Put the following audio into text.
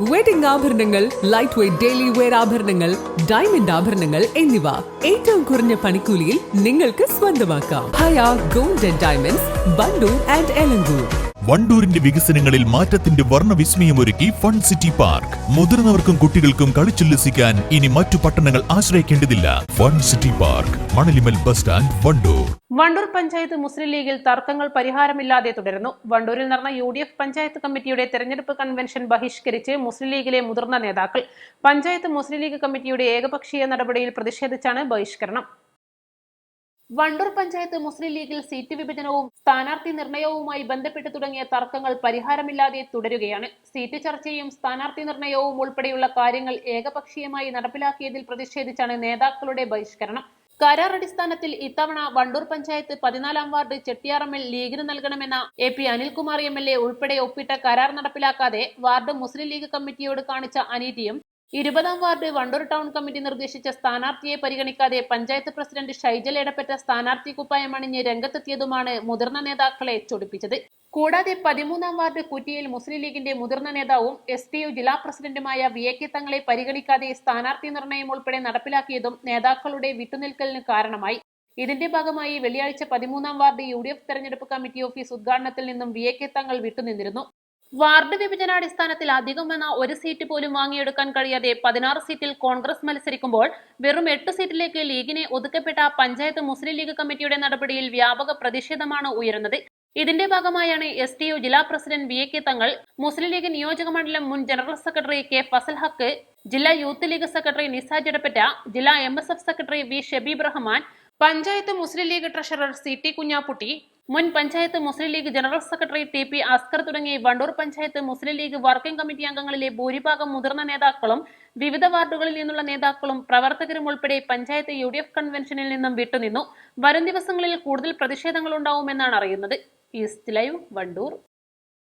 Wedding ആഭരണങ്ങൾ light weight daily wear ആഭരണങ്ങൾ diamond ആഭരണങ്ങൾ എന്നിവ. ഏറ്റവും കുറഞ്ഞ പണിക്കൂലിയിൽ നിങ്ങൾക്ക് സ്വന്തമാക്കാം. Haya gold and diamonds Wandoor and Elankur. വണ്ടൂരിന്റെ വികസനങ്ങളിൽ മാറ്റത്തിന്റെ വർണവിസ്മയം ഒരുക്കി ഫൺ സിറ്റി പാർക്ക്. മുതിർന്നവർക്കും കുട്ടികൾക്കും കളിച്ചുല്ലസിക്കാൻ ഇനി മറ്റു പട്ടണങ്ങൾ ആശ്രയിക്കേണ്ടതില്ല. Fun city park Manalimal bus stand Wandoor. Wandoor panchayat Muslim ലീഗിൽ തർക്കങ്ങൾ പരിഹാരമില്ലാതെ തുടരുന്നു. വണ്ടൂരിൽ നടന്ന യു ഡി എഫ് പഞ്ചായത്ത് കമ്മിറ്റിയുടെ തെരഞ്ഞെടുപ്പ് കൺവെൻഷൻ ബഹിഷ്കരിച്ച് മുസ്ലിം ലീഗിലെ മുതിർന്ന നേതാക്കൾ പഞ്ചായത്ത് മുസ്ലിം ലീഗ് കമ്മിറ്റിയുടെ ഏകപക്ഷീയ നടപടിയിൽ പ്രതിഷേധിച്ചാണ് ബഹിഷ്കരണം. വണ്ടൂർ പഞ്ചായത്ത് മുസ്ലിം ലീഗിൽ സീറ്റ് വിഭജനവും സ്ഥാനാർത്ഥി നിർണയവുമായി ബന്ധപ്പെട്ട് തുടങ്ങിയ തർക്കങ്ങൾ പരിഹാരമില്ലാതെ തുടരുകയാണ്. സീറ്റ് ചർച്ചയും സ്ഥാനാർത്ഥി നിർണയവും ഉൾപ്പെടെയുള്ള കാര്യങ്ങൾ ഏകപക്ഷീയമായി നടപ്പിലാക്കിയതിൽ പ്രതിഷേധിച്ചാണ് നേതാക്കളുടെ ബഹിഷ്കരണം. കരാർ അടിസ്ഥാനത്തിൽ ഇത്തവണ വണ്ടൂർ പഞ്ചായത്ത് പതിനാലാം വാർഡ് ചെട്ടിയാറമ്മിൽ ലീഗിന് നൽകണമെന്ന A P Anilkumar M L A ഉൾപ്പെടെ ഒപ്പിട്ട കരാർ നടപ്പിലാക്കാതെ വാർഡ് മുസ്ലിം ലീഗ് കമ്മിറ്റിയോട് കാണിച്ച അനീതിയും ഇരുപതാം വാർഡ് വണ്ടൂർ ടൗൺ കമ്മിറ്റി നിർദ്ദേശിച്ച സ്ഥാനാർത്ഥിയെ പരിഗണിക്കാതെ പഞ്ചായത്ത് പ്രസിഡന്റ് ഷൈജൽ ഇടപെട്ട സ്ഥാനാർത്ഥി കുപ്പായം അണിഞ്ഞ് രംഗത്തെത്തിയതുമാണ് മുതിർന്ന നേതാക്കളെ ചൊടിപ്പിച്ചത്. കൂടാതെ പതിമൂന്നാം വാർഡ് കുറ്റിയിൽ മുസ്ലിം ലീഗിന്റെ മുതിർന്ന നേതാവും എസ് ടി യു ജില്ലാ പ്രസിഡന്റുമായ വി എ കെ തങ്ങളെ പരിഗണിക്കാതെ സ്ഥാനാർത്ഥി നിർണയം ഉൾപ്പെടെ നടപ്പിലാക്കിയതും നേതാക്കളുടെ വിട്ടുനിൽക്കലിന് കാരണമായി. ഇതിന്റെ ഭാഗമായി വെള്ളിയാഴ്ച പതിമൂന്നാം വാർഡ് യു ഡി എഫ് തെരഞ്ഞെടുപ്പ് കമ്മിറ്റി ഓഫീസ് ഉദ്ഘാടനത്തിൽ നിന്നും V A K Thangal വിട്ടുനിന്നിരുന്നു. Ward വിഭജനാടിസ്ഥാനത്തിൽ അധികം വന്ന ഒരു സീറ്റ് പോലും വാങ്ങിയെടുക്കാൻ കഴിയാതെ പതിനാറ് സീറ്റിൽ കോൺഗ്രസ് മത്സരിക്കുമ്പോൾ വെറും എട്ട് സീറ്റിലേക്ക് ലീഗിനെ ഒതുക്കപ്പെട്ട പഞ്ചായത്ത് മുസ്ലിം ലീഗ് കമ്മിറ്റിയുടെ നടപടിയിൽ വ്യാപക പ്രതിഷേധമാണ് ഉയരുന്നത്. ഇതിന്റെ ഭാഗമായാണ് എസ് ടി യു ജില്ലാ president V A K Thangal Muslim League നിയോജക മണ്ഡലം മുൻ general secretary K Fazal Haq ജില്ലാ youth league secretary Nisaj Edappatta ജില്ലാ M secretary V Shabeeb Rahman panchayat Muslim League treasurer C T Kunhapputty മുൻ panchayat Muslim League general secretary T P Askar തുടങ്ങി Wandoor panchayat Muslim League working committee അംഗങ്ങളിലെ ഭൂരിഭാഗം മുതിർന്ന നേതാക്കളും വിവിധ വാർഡുകളിൽ നിന്നുള്ള നേതാക്കളും പ്രവർത്തകരും ഉൾപ്പെടെ പഞ്ചായത്ത് യു കൺവെൻഷനിൽ നിന്നും വിട്ടുനിന്നു. വരും ദിവസങ്ങളിൽ കൂടുതൽ പ്രതിഷേധങ്ങൾ ഉണ്ടാവുമെന്നാണ് അറിയുന്നത്. East live Wandoor.